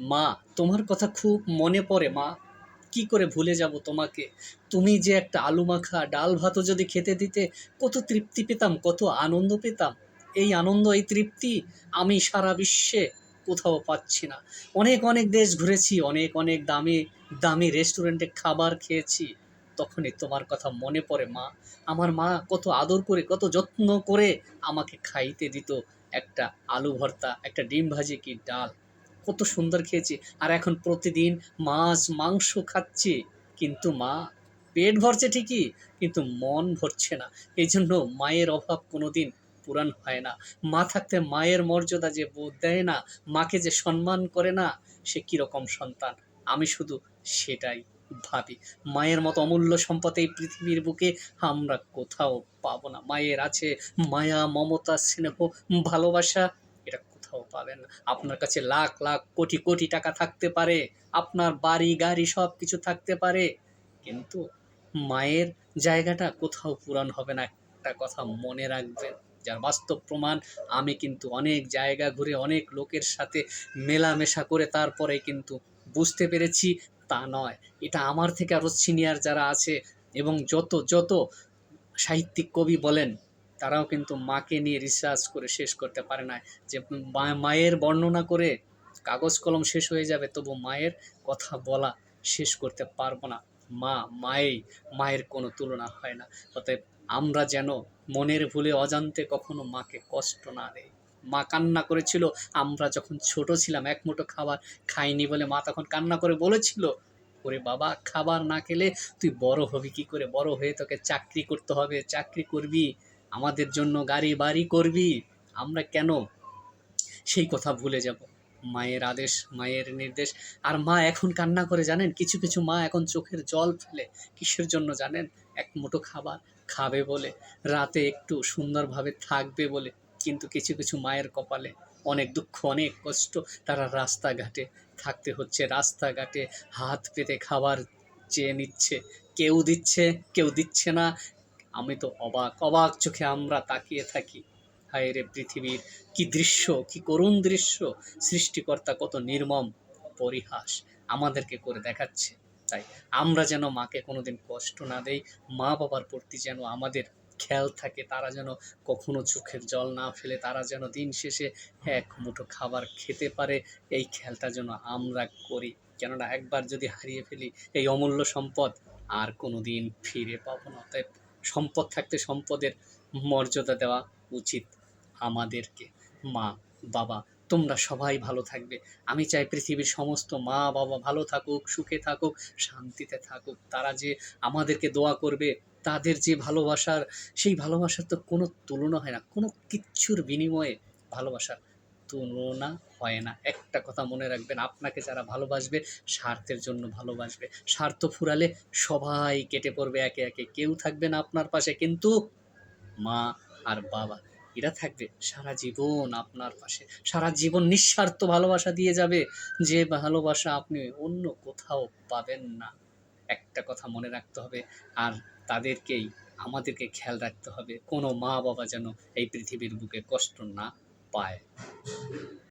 মা, তোমার কথা খুব মনে পড়ে মা। কি করে ভুলে যাব তোমাকে? তুমি যে একটা আলু মাখা, ডাল ভাতও যদি খেতে দিতে, কত তৃপ্তি পেতাম, কত আনন্দ পেতাম। এই আনন্দ, এই তৃপ্তি আমি সারা বিশ্বে কোথাও পাচ্ছি না। অনেক অনেক দেশ ঘুরেছি, অনেক অনেক দামি দামি রেস্টুরেন্টে খাবার খেয়েছি। তখনই তোমার কথা মনে পড়ে মা। আমার মা কত আদর করে, কত যত্ন করে আমাকে খাইতে দিত। একটা আলু ভর্তা, একটা ডিম ভাজি কি ডাল। কত সুন্দর খেয়েছি। আর এখন প্রতিদিন মাছ, মাংস খাচ্ছি। কিন্তু মা, পেট ভরছে ঠিকই, কিন্তু মন ভরছে না। এই জন্য মায়ের অভাব কোনোদিন পূরণ হয় না। মা থাকতে মায়ের মর্যাদা যে বোধ দেয় না, মাকে যে সম্মান করে না, সে কীরকম সন্তান? আমি শুধু সেটাই ভাবি। মায়ের মতো অমূল্য সম্পদ এই পৃথিবীর বুকে আমরা কোথাও পাবো না। মায়ের আছে মায়া, মমতা, স্নেহ, ভালোবাসা কোথাও পাবেন না। আপনার কাছে লাখ লাখ, কোটি কোটি টাকা থাকতে পারে, আপনার বাড়ি, গাড়ি সব কিছু থাকতে পারে, কিন্তু মায়ের জায়গাটা কোথাও পূরণ হবে না। একটা কথা মনে রাখবেন, যার বাস্তব প্রমাণ, আমি কিন্তু অনেক জায়গা ঘুরে অনেক লোকের সাথে মেলামেশা করে তারপরে কিন্তু বুঝতে পেরেছি, তা নয়। এটা আমার থেকে আরও সিনিয়র যারা আছে এবং যত যত সাহিত্যিক কবি বলেন তারাও কিন্তু মাকে নিয়ে রিসার্চ করে শেষ করতে পারে না। যে মায়ের বর্ণনা করে কাগজ কলম শেষ হয়ে যাবে, তবু মায়ের কথা বলা শেষ করতে পারব না। মা, মায়েই মায়ের কোনো তুলনা হয় না। অতএব আমরা যেন মনের ভুলে অজান্তে কখনো মাকে কষ্ট না দেয় মা কান্না করেছিল, আমরা যখন ছোট ছিলাম, এক মুঠো খাবার খাইনি বলে মা তখন কান্না করে বলেছিল, ওরে বাবা, খাবার না খেলে তুই বড় হবি কি করে? বড় হয়ে তোকে চাকরি করতে হবে, চাকরি করবি? আমাদের জন্য গাড়ি বাড়ি করবি, আমরা কেন? সেই কথা ভুলে যাব। মায়ের আদেশ, মায়ের নির্দেশ। আর মা এখন কান্না করে জানেন? কিছু কিছু মা এখন চোখের জল ফেলে। কিসের জন্য জানেন? এক মুঠো খাবার খাবে বলে। রাতে একটু সুন্দরভাবে থাকবে বলে। কিন্তু কিছু কিছু মায়ের কপালে অনেক দুঃখ, অনেক কষ্ট। তারা রাস্তাঘাটে থাকতে হচ্ছে, রাস্তাঘাটে হাত পেতে খাবার চেয়ে নিচ্ছে। কেউ দিচ্ছে কেউ দিচ্ছে না। আমি তো অবাক অবাক চোখে আমরা তাকিয়ে থাকি। হায় রে পৃথিবীর, কি দৃশ্য, কি করুণ দৃশ্য, সৃষ্টিকর্তা কত নির্মম পরিহাস আমাদেরকে করে দেখাচ্ছে। তাই আমরা যেন মাকে কোনোদিন কষ্ট না দেই, মা বাবার প্রতি যেন আমাদের খেয়াল থাকে, তারা যেন কখনো চোখের জল না ফেলে, তারা যেন দিন শেষে এক মুঠো খাবার খেতে পারে, এই খেয়ালটা যেন আমরা করি। কেননা একবার যদি হারিয়ে ফেলি, এই অমূল্য সম্পদ আর কোনো দিন ফিরে পাবো না। তাই সম্পদ থাকতে সম্পদের মর্যাদা দেওয়া উচিত আমাদেরকে। মা, বাবা, তোমরা সবাই ভালো থাকবে। আমি চাই পৃথিবীর সমস্ত মা, বাবা ভালো থাকুক, সুখে থাকুক, শান্তিতে থাকুক। তারা যে আমাদেরকে দোয়া করবে, তাদের যে ভালোবাসার, সেই ভালোবাসার তো কোনো তুলনা হয় না। কোনো কিচ্ছুর বিনিময়ে ভালোবাসার তুলনা হয় না। একটা কথা মনে রাখবেন, আপনাকে যারা ভালোবাসবে, স্বার্থের জন্য ভালোবাসবে। স্বার্থ ফুরালে সবাই কেটে পড়বে, একে একে। কেউ থাকবে না আপনার পাশে, কিন্তু মা আর বাবা, এরা থাকবে সারা জীবন আপনার পাশে। সারা জীবন নিঃস্বার্থ ভালোবাসা দিয়ে যাবে। যে ভালোবাসা আপনি অন্য কোথাও পাবেন না। একটা কথা মনে রাখতে হবে, আর তাদেরকেই, আমাদেরকে খেয়াল রাখতে হবে। কোনো মা বাবা যেন এই পৃথিবীর বুকে কষ্ট না 拜。